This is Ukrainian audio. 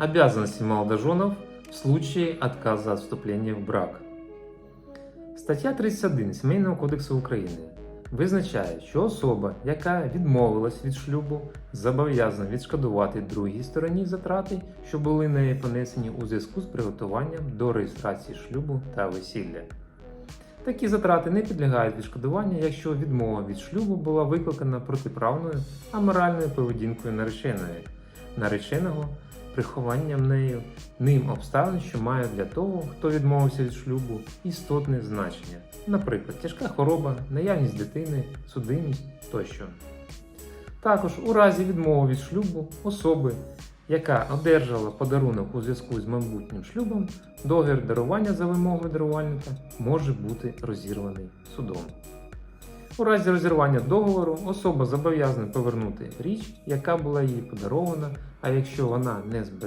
Обязанности молодоженов в случае отказа от вступления в брак. Стаття 31 Сімейного кодексу України визначає, що особа, яка відмовилась від шлюбу, зобов'язана відшкодувати другій стороні затрати, що були неї понесені у зв'язку з приготуванням до реєстрації шлюбу та весілля. Такі затрати не підлягають відшкодуванню, якщо відмова від шлюбу була викликана протиправною аморальною поведінкою нареченої, нареченого, прихованням нею ним обставин, що мають для того, хто відмовився від шлюбу, істотне значення, наприклад, тяжка хвороба, наявність дитини, судимість тощо. Також у разі відмови від шлюбу особи, яка одержала подарунок у зв'язку з майбутнім шлюбом, договір дарування за вимогою дарувальника може бути розірваний судом. У разі розірвання договору особа зобов'язана повернути річ, яка була їй подарована, а якщо вона не збере